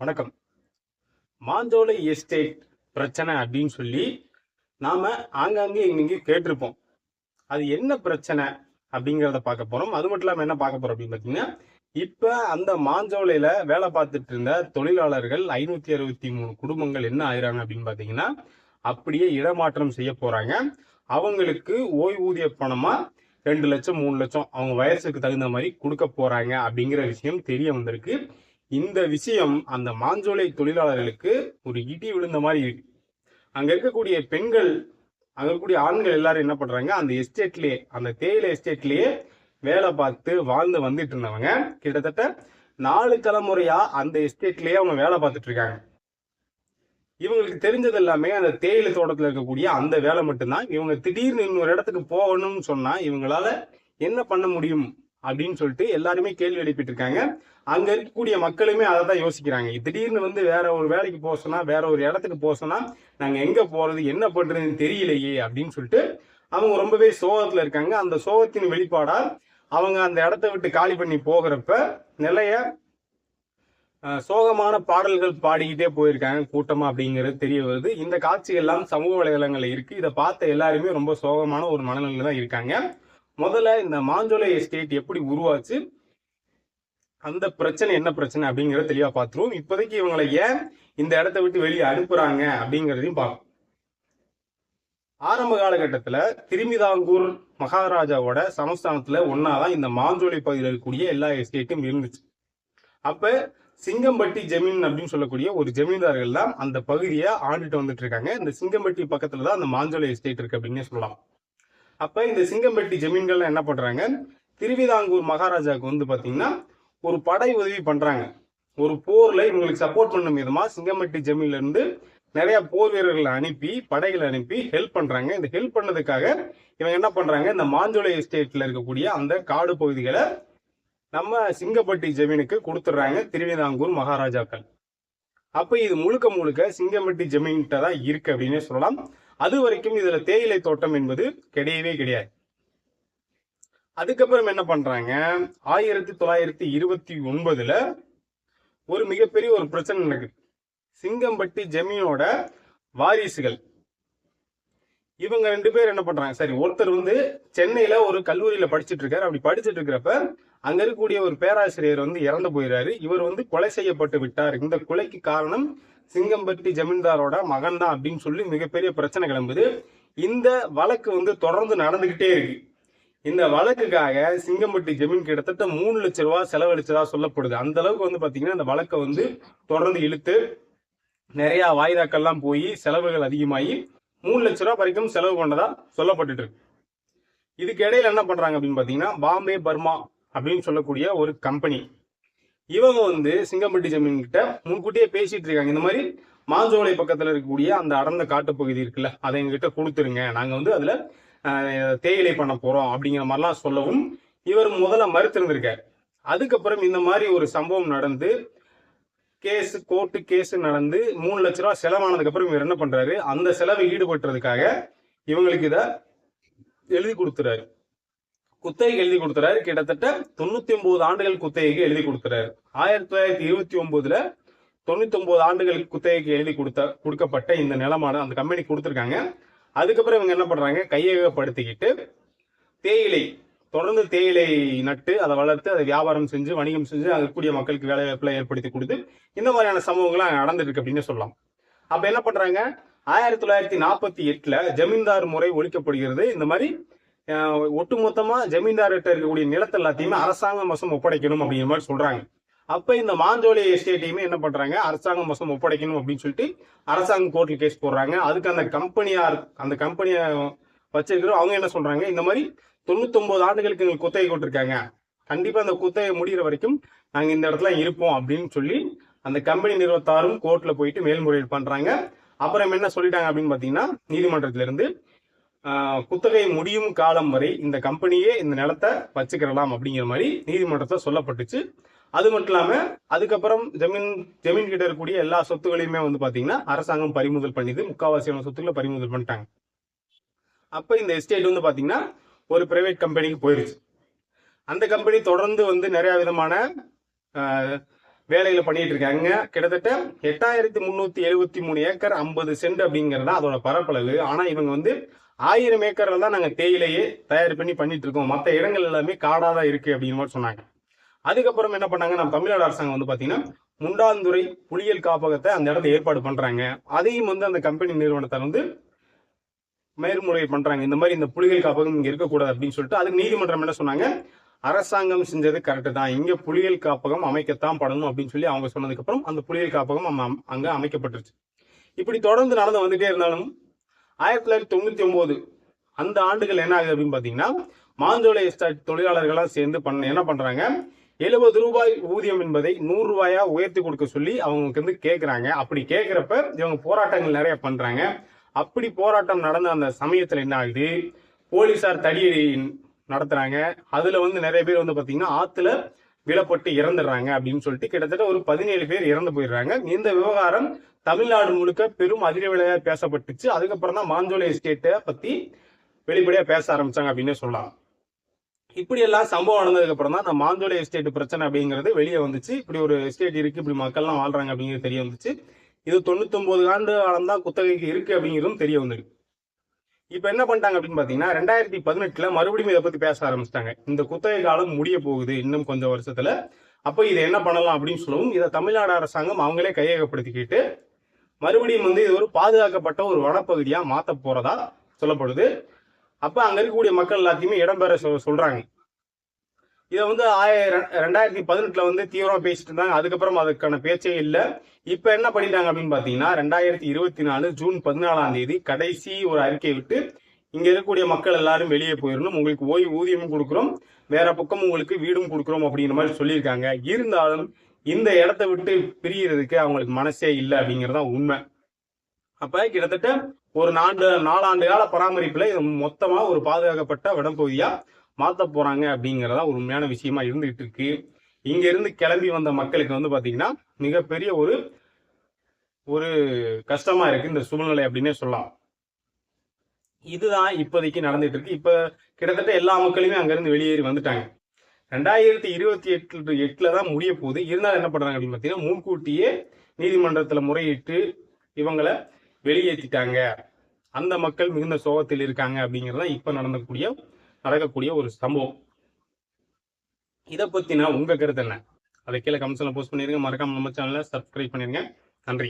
வணக்கம். மாஞ்சோலை எஸ்டேட் பிரச்சனை அப்படின்னு சொல்லி நாம ஆங்காங்கே இங்கேயும் கேட்டிருப்போம். அது என்ன பிரச்சனை அப்படிங்கிறத பார்க்க போறோம். அது மட்டும் இல்லாம என்ன பார்க்க போறோம் அப்படின்னு பார்த்தீங்கன்னா இப்ப அந்த மாஞ்சோலையில வேலை பார்த்துட்டு இருந்த தொழிலாளர்கள் ஐநூத்தி அறுபத்தி மூணு குடும்பங்கள் என்ன ஆயிராங்க அப்படின்னு பார்த்தீங்கன்னா அப்படியே இடமாற்றம் செய்ய போறாங்க. அவங்களுக்கு ஓய்வூதிய பணமா ரெண்டு லட்சம் மூணு லட்சம் அவங்க வயசுக்கு தகுந்த மாதிரி கொடுக்க போறாங்க அப்படிங்கிற விஷயம் தெரிய வந்திருக்கு. இந்த விஷயம் அந்த மாஞ்சோலை தொழிலாளர்களுக்கு ஒரு இடி விழுந்த மாதிரி இருக்கு. அங்க இருக்கக்கூடிய பெண்கள் அங்க இருக்கக்கூடிய ஆண்கள் எல்லாரும் என்ன பண்றாங்க அந்த எஸ்டேட்லயே அந்த தேயிலை எஸ்டேட்லயே வேலை பார்த்து வாழ்ந்து வந்துட்டு இருந்தவங்க. கிட்டத்தட்ட நாலு தலைமுறையா அந்த எஸ்டேட்லயே அவங்க வேலை பார்த்துட்டு இருக்காங்க. இவங்களுக்கு தெரிஞ்சது எல்லாமே அந்த தேயிலை தோட்டத்துல இருக்கக்கூடிய அந்த வேலை மட்டும்தான். இவங்க திடீர்னு இன்னொரு இடத்துக்கு போகணும்னு சொன்னா இவங்களால என்ன பண்ண முடியும்? அப்படின்னு சொல்லிட்டு எல்லாருமே கேள்வி எழுப்பிட்டு இருக்காங்க அங்க இருக்கக்கூடிய மக்களுமே அதை தான் யோசிக்கிறாங்க திடீர்னு வந்து வேற ஒரு வேலைக்கு போக சொன்னா வேற ஒரு இடத்துக்கு போக சொன்னா நாங்க எங்க போறது என்ன பண்றதுன்னு தெரியலையே அப்படின்னு சொல்லிட்டு அவங்க ரொம்பவே சோகத்துல இருக்காங்க. அந்த சோகத்தின் வெளிப்பாடா அவங்க அந்த இடத்த விட்டு காலி பண்ணி போகிறப்ப நிலைய சோகமான பாடல்கள் பாடிக்கிட்டே போயிருக்காங்க. கூட்டமா அப்படிங்கிறது தெரிய வருது. இந்த காட்சிகள் எல்லாம் சமூக வலைதளங்கள்ல இருக்கு. இதை பார்த்த எல்லாருமே ரொம்ப சோகமான ஒரு மனநிலையில தான் இருக்காங்க. முதல்ல இந்த மாஞ்சோலை எஸ்டேட் எப்படி உருவாச்சு? அந்த பிரச்சனை என்ன பிரச்சனை அப்படிங்கிறத தெளிவா பார்த்துருவோம். இப்போதைக்கு இவங்களை ஏன் இந்த இடத்த விட்டு வெளியே அனுப்புறாங்க அப்படிங்கிறதையும் பார்ப்போம். ஆரம்ப காலகட்டத்தில் திருமிதாங்கூர் மகாராஜாவோட சமஸ்தானத்துல ஒன்னாதான் இந்த மாஞ்சோலை பகுதியில் இருக்கக்கூடிய எல்லா எஸ்டேட்டும் இருந்துச்சு. அப்போ சிங்கம்பட்டி ஜமீன் அப்படின்னு சொல்லக்கூடிய ஒரு ஜமீன்தார்கள் தான் அந்த பகுதியை ஆண்டுட்டு வந்துட்டு இருக்காங்க. இந்த சிங்கம்பட்டி பக்கத்தில் தான் அந்த மாஞ்சோலை எஸ்டேட் இருக்கு அப்படின்னே சொல்லலாம். அப்போ இந்த சிங்கம்பட்டி ஜமீன்கள்லாம் என்ன பண்ணுறாங்க திருவிதாங்கூர் மகாராஜாவுக்கு வந்து பார்த்தீங்கன்னா ஒரு படை உதவி பண்ணுறாங்க ஒரு போர்ல இவங்களுக்கு சப்போர்ட் பண்ணும் விதமாக சிங்கம்பட்டி ஜமீன்லேருந்து நிறைய போர் வீரர்களை அனுப்பி படைகளை அனுப்பி ஹெல்ப் பண்ணுறாங்க இந்த ஹெல்ப் பண்ணதுக்காக இவங்க என்ன பண்ணுறாங்க இந்த மாஞ்சோலை எஸ்டேட்டில் இருக்கக்கூடிய அந்த காடு பகுதிகளை நம்ம சிங்கப்பட்டி ஜமீனுக்கு கொடுத்துட்றாங்க திருவிதாங்கூர் மகாராஜாக்கள். அப்போ இது முழுக்க முழுக்க சிங்கம்பட்டி ஜமீன்கிட்ட தான் இருக்கு அப்படின்னே சொல்லலாம். அது வரைக்கும் இதுல தேயிலை தோட்டம் என்பது கிடையவே கிடையாது. அதுக்கப்புறம் என்ன பண்றாங்க? ஆயிரத்தி தொள்ளாயிரத்தி இருபத்தி ஒன்பதுல ஒரு மிகப்பெரிய ஒரு பிரச்சனை நடக்குது. சிங்கம்பட்டி ஜமீனோட வாரிசுகள். இவங்க ரெண்டு பேர் என்ன பண்றாங்க? சரி ஒருத்தர் வந்து சென்னையில ஒரு கல்லூரியில படிச்சிட்டு இருக்காரு. அப்படி படிச்சிட்டு இருக்கிறப்ப அங்க இருக்கக்கூடிய ஒரு பேராசிரியர் வந்து இறந்து போயிறாரு. இவர் வந்து கொலை செய்யப்பட்டு விட்டார். இந்த கொலைக்கு காரணம் சிங்கம்பட்டி ஜமீன்தாரோட மகன் தான் அப்படின்னு சொல்லி மிகப்பெரிய பிரச்சனை கிளம்புது. இந்த வழக்கு வந்து தொடர்ந்து நடந்துகிட்டே இருக்கு. இந்த வழக்குக்காக சிங்கம்பட்டி ஜமீன் கிட்டத்தட்ட மூணு லட்ச ரூபாய் செலவழிச்சதா சொல்லப்படுது. அந்த அளவுக்கு வந்து பாத்தீங்கன்னா இந்த வழக்கை வந்து தொடர்ந்து இழுத்து நிறைய வாய்தாக்கள்லாம் போய் செலவுகள் அதிகமாகி மூணு லட்ச ரூபா வரைக்கும் செலவு பண்ணதா சொல்லப்பட்டுட்டு இருக்கு. இதுக்கு இடையில என்ன பண்றாங்க அப்படின்னு பாத்தீங்கன்னா பாம்பே பர்மா அப்படின்னு சொல்லக்கூடிய ஒரு கம்பெனி இவங்க வந்து சிங்கம்பட்டி ஜமீன் கிட்ட முன்கூட்டியே பேசிட்டு இருக்காங்க. இந்த மாதிரி மாஞ்சோலை பக்கத்துல இருக்கக்கூடிய அந்த அடர்ந்த காட்டுப்பகுதி இருக்குல்ல அதை எங்ககிட்ட கொடுத்துருங்க. நாங்க வந்து அதுல தேயிலை பண்ண போறோம் அப்படிங்கிற மாதிரிலாம் சொல்லவும் இவர் முதல்ல மறுத்திருந்திருக்காரு. அதுக்கப்புறம் இந்த மாதிரி ஒரு சம்பவம் நடந்து கேஸ் கோர்ட்டு கேஸ் நடந்து மூணு லட்ச ரூபா செலவானதுக்கு அப்புறம் இவர் என்ன பண்றாரு? அந்த செலவை ஈடுபட்டுறதுக்காக இவங்களுக்கு இதை எழுதி கொடுத்துறாரு. குத்தகைக்கு எழுதி கொடுத்துறாரு கிட்டத்தட்ட தொண்ணூத்தி ஒன்பது ஆண்டுகள் குத்தகைக்கு எழுதி கொடுத்துறாரு ஆயிரத்தி தொள்ளாயிரத்தி இருபத்தி ஒன்பதுல தொண்ணூத்தி ஒன்பது ஆண்டுகள் குத்தகைக்கு எழுதி கொடுத்த கொடுக்கப்பட்ட இந்த நிலமான அந்த கம்பெனி கொடுத்துருக்காங்க. அதுக்கப்புறம் இவங்க என்ன பண்றாங்க? கையகப்படுத்திக்கிட்டு தேயிலை தொடர்ந்து தேயிலை நட்டு அதை வளர்த்து அதை வியாபாரம் செஞ்சு வணிகம் செஞ்சு அது மக்களுக்கு வேலை வாய்ப்புல ஏற்படுத்தி கொடுத்து இந்த மாதிரியான சம்பவங்கள்லாம் நடந்துட்டு இருக்கு அப்படின்னு சொல்லலாம். அப்ப என்ன பண்றாங்க? ஆயிரத்தி தொள்ளாயிரத்தி நாற்பத்தி எட்டுல ஜமீன்தார் முறை ஒழிக்கப்படுகிறது. இந்த மாதிரி ஒட்டுமொத்தமா ஜமீன்தார்கிட்ட இருக்கக்கூடிய நிலத்தை எல்லாத்தையுமே அரசாங்கம் வசம் ஒப்படைக்கணும் அப்படிங்கிற மாதிரி சொல்றாங்க. அப்ப இந்த மாஞ்சோலி எஸ்டேட்டையுமே என்ன பண்றாங்க? அரசாங்கம் வசம் ஒப்படைக்கணும் அப்படின்னு சொல்லிட்டு அரசாங்கம் கோர்ட்ல கேஸ் போடுறாங்க. அதுக்கு அந்த கம்பெனியார் அந்த கம்பெனியை வச்சிருக்கிறோம் அவங்க என்ன சொல்றாங்க? இந்த மாதிரி தொண்ணூத்தொன்பது ஆண்டுகளுக்கு எங்களுக்கு குத்தகை கொடுத்துருக்காங்க. கண்டிப்பா அந்த குத்தகை முடிகிற வரைக்கும் நாங்க இந்த இடத்துல இருப்போம் அப்படின்னு சொல்லி அந்த கம்பெனி நிறுவத்தாரும் கோர்ட்ல போயிட்டு மேல்முறையீடு பண்றாங்க. அப்புறம் என்ன சொல்லிட்டாங்க அப்படின்னு பாத்தீங்கன்னா நீதிமன்றத்திலிருந்து குத்தகை முடியும் காலம் வரை இந்த கம்பெனியே இந்த நிலத்தை வச்சுக்கிடலாம் அப்படிங்கிற மாதிரி நீதிமன்றத்தில் சொல்லப்பட்டுச்சு. அது மட்டும் இல்லாமல் அதுக்கப்புறம் ஜமீன் ஜமீன் கிட்ட இருக்கக்கூடிய எல்லா சொத்துகளையுமே வந்து பார்த்தீங்கன்னா அரசாங்கம் பறிமுதல் பண்ணிது. முக்காவாசியான சொத்துக்களை பறிமுதல் பண்ணிட்டாங்க. அப்போ இந்த எஸ்டேட் வந்து பார்த்தீங்கன்னா ஒரு பிரைவேட் கம்பெனிக்கு போயிருச்சு. அந்த கம்பெனி தொடர்ந்து வந்து நிறையா விதமான வேலையில் வேலைகளை பண்ணிட்டு இருக்காங்க. கிட்டத்தட்ட எட்டாயிரத்தி முந்நூற்றி எழுபத்தி மூணு ஏக்கர் ஐம்பது சென்ட் அப்படிங்கறது அதோட பரப்பளவு. ஆனால் இவங்க வந்து ஆயிரம் ஏக்கரில் தான் நாங்கள் தேயிலையே தயார் பண்ணி பண்ணிட்டு இருக்கோம். மற்ற இடங்கள் எல்லாமே காடாக தான் இருக்குது அப்படின்னு மாதிரி சொன்னாங்க. அதுக்கப்புறம் என்ன பண்ணாங்க? நம்ம தமிழ்நாடு அரசாங்கம் வந்து பார்த்தீங்கன்னா முண்டாந்துறை புளியல் காப்பகத்தை அந்த இடத்த ஏற்பாடு பண்ணுறாங்க அதையும் வந்து அந்த கம்பெனி நிறுவனத்தை வந்து மேல்முறை பண்ணுறாங்க இந்த மாதிரி இந்த புலிகள் காப்பகம் இங்கே இருக்கக்கூடாது அப்படின்னு சொல்லிட்டு அதுக்கு நீதிமன்றம் என்ன சொன்னாங்க? அரசாங்கம் செஞ்சது கரெக்டு தான். இங்கே புலிகள் காப்பகம் அமைக்கத்தான் படணும் அப்படின்னு சொல்லி அவங்க சொன்னதுக்கப்புறம் அந்த புலிகள் காப்பகம் அங்கே அமைக்கப்பட்டுருச்சு. இப்படி தொடர்ந்து நடந்து வந்துட்டே இருந்தாலும் ஆயிரத்தி தொள்ளாயிரத்தி தொண்ணூற்றி ஒம்பது அந்த ஆண்டுகள் என்ன ஆகுது அப்படின்னு பார்த்தீங்கன்னா மாந்தோலை எஸ்டேட் தொழிலாளர்களாக சேர்ந்து பண்ண என்ன பண்ணுறாங்க எழுபது ரூபாய் ஊதியம் என்பதை நூறு ரூபாயா உயர்த்தி கொடுக்க சொல்லி அவங்களுக்கு வந்து கேட்குறாங்க அப்படி கேட்குறப்ப இவங்க போராட்டங்கள் நிறைய பண்ணுறாங்க அப்படி போராட்டம் நடந்த அந்த சமயத்தில் என்ன ஆகுது? போலீஸார் தடியடி நடத்துகிறாங்க அதில் வந்து நிறைய பேர் வந்து பார்த்தீங்கன்னா ஆற்றுல விழப்பட்டு இறந்துடுறாங்க அப்படின்னு சொல்லிட்டு கிட்டத்தட்ட ஒரு பதினேழு பேர் இறந்து போயிடுறாங்க. இந்த விவகாரம் தமிழ்நாடு முழுக்க பெரும் அதிர்வலையா பேசப்பட்டுச்சு. அதுக்கப்புறம் தான் மாஞ்சோலை எஸ்டேட்டை பத்தி வெளிப்படையா பேச ஆரம்பிச்சாங்க அப்படின்னே சொல்லலாம். இப்படி எல்லாம் சம்பவம் நடந்ததுக்கு அப்புறம் தான் இந்த மாஞ்சோலை எஸ்டேட் பிரச்சனை அப்படிங்கிறது வெளியே வந்துச்சு. இப்படி ஒரு எஸ்டேட் இருக்கு இப்படி மக்கள்லாம் வாழ்றாங்க அப்படிங்கிறது தெரிய வந்துச்சு. இது தொண்ணூத்தொன்பது ஆண்டு காலம் தான் குத்தகைக்கு இருக்கு அப்படிங்கிறதும் தெரிய வந்திருக்கு. இப்ப என்ன பண்ணிட்டாங்க அப்படின்னு பாத்தீங்கன்னா ரெண்டாயிரத்தி பதினெட்டுல மறுபடியும் இதை பத்தி பேச ஆரம்பிச்சிட்டாங்க. இந்த குத்தகை காலம் முடிய போகுது இன்னும் கொஞ்சம் வருஷத்துல. அப்போ இதை என்ன பண்ணலாம் அப்படின்னு சொல்லவும் இதை தமிழ்நாடு அரசாங்கம் அவங்களே கையகப்படுத்திக்கிட்டு மறுபடியும் வந்து இது ஒரு பாதுகாக்கப்பட்ட ஒரு வனப்பகுதியா மாத்த போறதா சொல்லப்படுது. அப்ப அங்க இருக்கக்கூடிய மக்கள் எல்லாத்தையுமே இடம்பெற சொல்றாங்க. இதை வந்து ஆய ரெண்டாயிரத்தி பதினெட்டுல வந்து தீவிரமா பேசிட்டு இருந்தாங்க. அதுக்கப்புறம் அதுக்கான பேச்சே இல்லை. இப்ப என்ன பண்ணிட்டாங்க அப்படின்னு பாத்தீங்கன்னா ரெண்டாயிரத்தி இருபத்தி நாலு ஜூன் பதினாலாம் தேதி கடைசி ஒரு அறிக்கை விட்டு இங்க இருக்கக்கூடிய மக்கள் எல்லாரும் வெளியே போயிடணும். உங்களுக்கு ஓய்வு ஊதியமும் கொடுக்குறோம். வேற பக்கம் உங்களுக்கு வீடும் கொடுக்குறோம் அப்படிங்கிற மாதிரி சொல்லியிருக்காங்க. இருந்தாலும் இந்த இடத்த விட்டு பிரியறதுக்கு அவங்களுக்கு மனசே இல்லை அப்படிங்கறதா உண்மை. அப்ப கிட்டத்தட்ட ஒரு நான்கு நாலாண்டு கால பராமரிப்புல இது மொத்தமா ஒரு பாதுகாக்கப்பட்ட வனப்பகுதியா மாற்ற போறாங்க அப்படிங்கறதா ஒரு உண்மையான விஷயமா இருந்துகிட்டு இருக்கு இங்க இருந்து கிளம்பி வந்த மக்களுக்கு வந்து பாத்தீங்கன்னா மிகப்பெரிய ஒரு ஒரு கஷ்டமா இருக்கு இந்த சூழ்நிலை அப்படின்னே சொல்லலாம். இதுதான் இப்போதைக்கு நடந்துட்டு இருக்கு இப்ப கிட்டத்தட்ட எல்லா மக்களுமே அங்கிருந்து வெளியேறி வந்துட்டாங்க. ரெண்டாயிரத்தி இருபத்தி எட்டு எட்டுல தான் முடிய போகுது. இருந்தாலும் என்ன பண்றாங்க அப்படின்னு பாத்தீங்கன்னா முன்கூட்டியே நீதிமன்றத்துல முறையிட்டு இவங்களை வெளியேற்றிட்டாங்க அந்த மக்கள் மிகுந்த சோகத்தில் இருக்காங்க அப்படிங்கிறது தான் இப்ப நடந்தக்கூடிய நடக்கக்கூடிய ஒரு சம்பவம். இதை பற்றினா உங்க கருத்து என்ன? அதை கீழே கமெண்ட்ஸில் போஸ்ட் பண்ணிடுங்க மறக்காம நம்ம சேனலை சப்ஸ்கிரைப் பண்ணிடுங்க நன்றி.